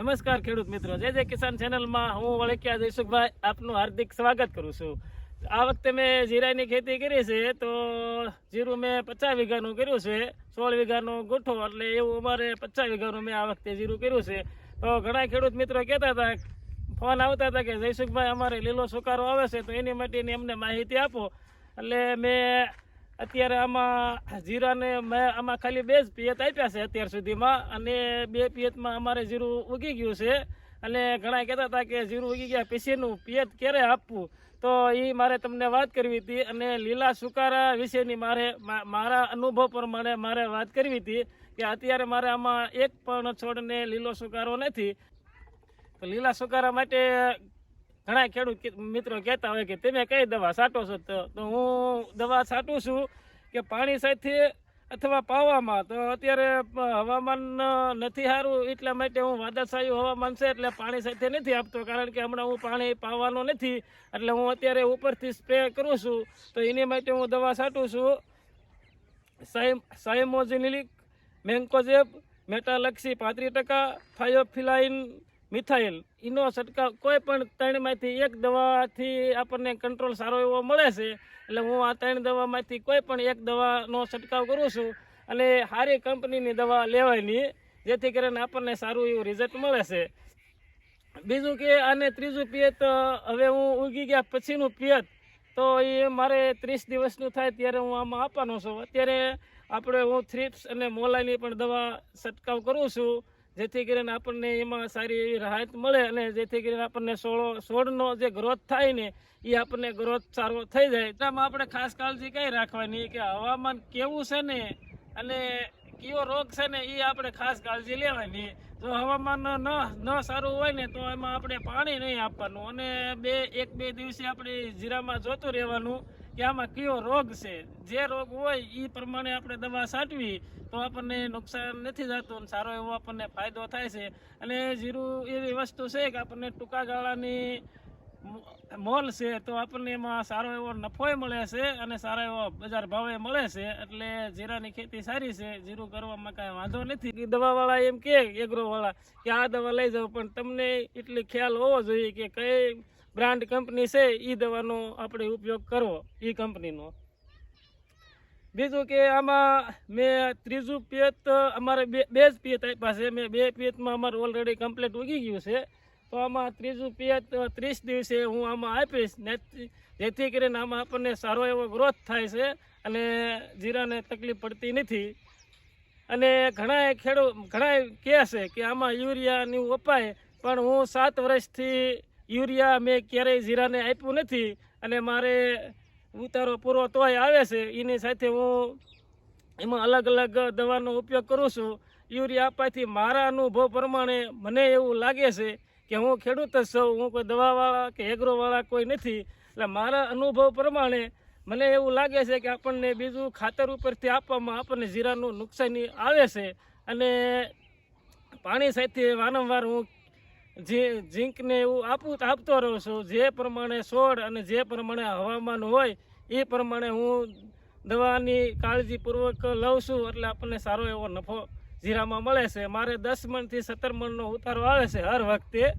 નમસ્કાર ખેડૂત મિત્રો. જય જય કિસાન ચેનલમાં હું વળકિયા જયસુખભાઈ આપનું હાર્દિક સ્વાગત કરું છું. આ વખતે મેં જીરાની ખેતી કરી છે તો જીરું મેં પચાસ વીઘાનું કર્યું છે. સોળ વીઘાનું ગોઠો એટલે એવું અમારે પચાસ વીઘાનું મેં આ વખતે જીરું કર્યું છે. તો ઘણા ખેડૂત મિત્રો કહેતા હતા, ફોન આવતા હતા કે જયસુખભાઈ અમારે લીલો સુકારો આવે છે તો એની માટેની અમને માહિતી આપો. એટલે મેં અત્યારે આમાં જીરાને મેં આમાં ખાલી બે જ પિયત આપ્યા છે અત્યાર સુધીમાં. અને બે પિયતમાં અમારે જીરું ઉગી ગયું છે. અને ઘણા કહેતા હતા કે જીરું ઉગી ગયા પછીનું પિયત ક્યારે આપવું? તો એ મારે તમને વાત કરવી હતી અને લીલા સુકારા વિશેની મારે મારા અનુભવ પ્રમાણે મારે વાત કરવી હતી કે અત્યારે મારે આમાં એક પણ છોડને લીલો સુકારો નથી. તો લીલા સુકારા માટે ઘણા ખેડૂત મિત્રો કહેતા હોય કે, તમે કઈ દવા છાંટો છો? તો હું દવા છાંટું છું કે પાણી સાથે અથવા પાવામાં. તો અત્યારે હવામાન નથી સારું એટલા માટે હું વાદળછાયું હવામાન છે એટલે પાણી સાથે નથી આપતો. કારણ કે હમણાં હું પાણી પાવાનો નથી એટલે હું અત્યારે ઉપરથી સ્પ્રે કરું છું. તો એની માટે હું દવા છાંટું છું. સાઇમ સાયમોજિનિલિક મેન્કોઝેપ મેટાલક્સી પાંત્રીસ ટકા, થાયોફિલાઇન મિથાઇલ એનો છંટકાવ, કોઈ પણ ત્રણમાંથી એક દવાથી આપણને કંટ્રોલ સારો એવો મળે છે. એટલે હું આ ત્રણ દવામાંથી કોઈ પણ એક દવાનો છંટકાવ કરું છું. અને સારી કંપનીની દવા લેવાની, જેથી કરીને આપણને સારું એવું રિઝલ્ટ મળે છે. બીજું કે આને ત્રીજું પિયત, હવે હું ઉગી ગયા પછીનું પિયત, તો એ મારે ત્રીસ દિવસનું થાય ત્યારે હું આમાં આપવાનો છું. અત્યારે આપણે હું થ્રીપ્સ અને મોલાની પણ દવા છંટકાવ કરું છું. જેથી કરીને આપણને એમાં સારી એવી રાહત મળે અને જેથી કરીને આપણને સોળો સોળનો જે ગ્રોથ થાય ને એ આપણને ગ્રોથ સારો થઈ જાય. એમાં આપણે ખાસ કાળજી કઈ રાખવાની? કે હવામાન કેવું છે ને, અને કયો રોગ છે ને એ આપણે ખાસ કાળજી લેવાની. જો હવામાન ન ન સારું હોય ને, તો એમાં આપણે પાણી નહીં આપવાનું. અને બે, એક બે દિવસે આપણે જીરામાં જોતું રહેવાનું. કે આમાં કયો રોગ છે? જે રોગ હોય એ પ્રમાણે આપણે દવા છાંટવી તો આપણને નુકસાન નથી થતું સારો એવો આપણને ફાયદો થાય છે. અને જીરું એવી વસ્તુ છે કે આપણને ટૂંકા ગાળાની મોલ છે, તો આપણને એમાં સારો એવો નફોય મળે છે અને સારો એવો બજાર ભાવે મળે છે. એટલે જીરાની ખેતી સારી છે, જીરું કરવામાં કાંઈ વાંધો નથી. દવાવાળા એમ કે એગ્રોવાળા કે આ દવા લઈ જાઓ, પણ તમને એટલી ખ્યાલ હોવો જોઈએ કે કઈ બ્રાન્ડ કંપની છે એ દવાનો આપણે ઉપયોગ કરવો એ કંપનીનો બીજું કે આમાં મેં ત્રીજું પિયત, અમારે બે બે જ પિયત આપ્યા છે. મેં બે પિયતમાં અમારું ઓલરેડી કમ્પ્લીટ ઉગી ગયું છે. તો આમાં ત્રીજું પિયત, ત્રીસ દિવસે હું આમાં આપીશ. જેથી કરીને આમાં આપણને સારો એવો ગ્રોથ થાય છે અને જીરાને તકલીફ પડતી નથી. અને ઘણા ખેડૂત ઘણા કહે છે કે આમાં યુરિયાની અપાય પણ હું સાત વર્ષથી યુરિયા મેં ક્યારેય જીરાને આપ્યું નથી અને મારે ઉતારો પૂરો તોય આવે છે. એની સાથે હું એમાં અલગ અલગ દવાનો ઉપયોગ કરું છું. યુરિયા આપવાથી મારા અનુભવ પ્રમાણે મને એવું લાગે છે કે હું ખેડૂત જ છું. હું કોઈ દવાવાળા કે એગ્રોવાળા કોઈ નથી. એટલે મારા અનુભવ પ્રમાણે મને એવું લાગે છે કે આપણને બીજું ખાતર ઉપરથી આપવામાં આપણને જીરાનું નુકસાની આવે છે. અને પાણી સાથે વારંવાર હું જે ઝીંકને એવું આપું આપતો રહું છું. જે પ્રમાણે છોડ અને જે પ્રમાણે હવામાન હોય, એ પ્રમાણે હું દવાની કાળજીપૂર્વક લઉં છું એટલે આપણને સારો એવો નફો જીરામાં મળે છે. મારે દસ મણથી સત્તર મણનો ઉતારો આવે છે હર વખતે.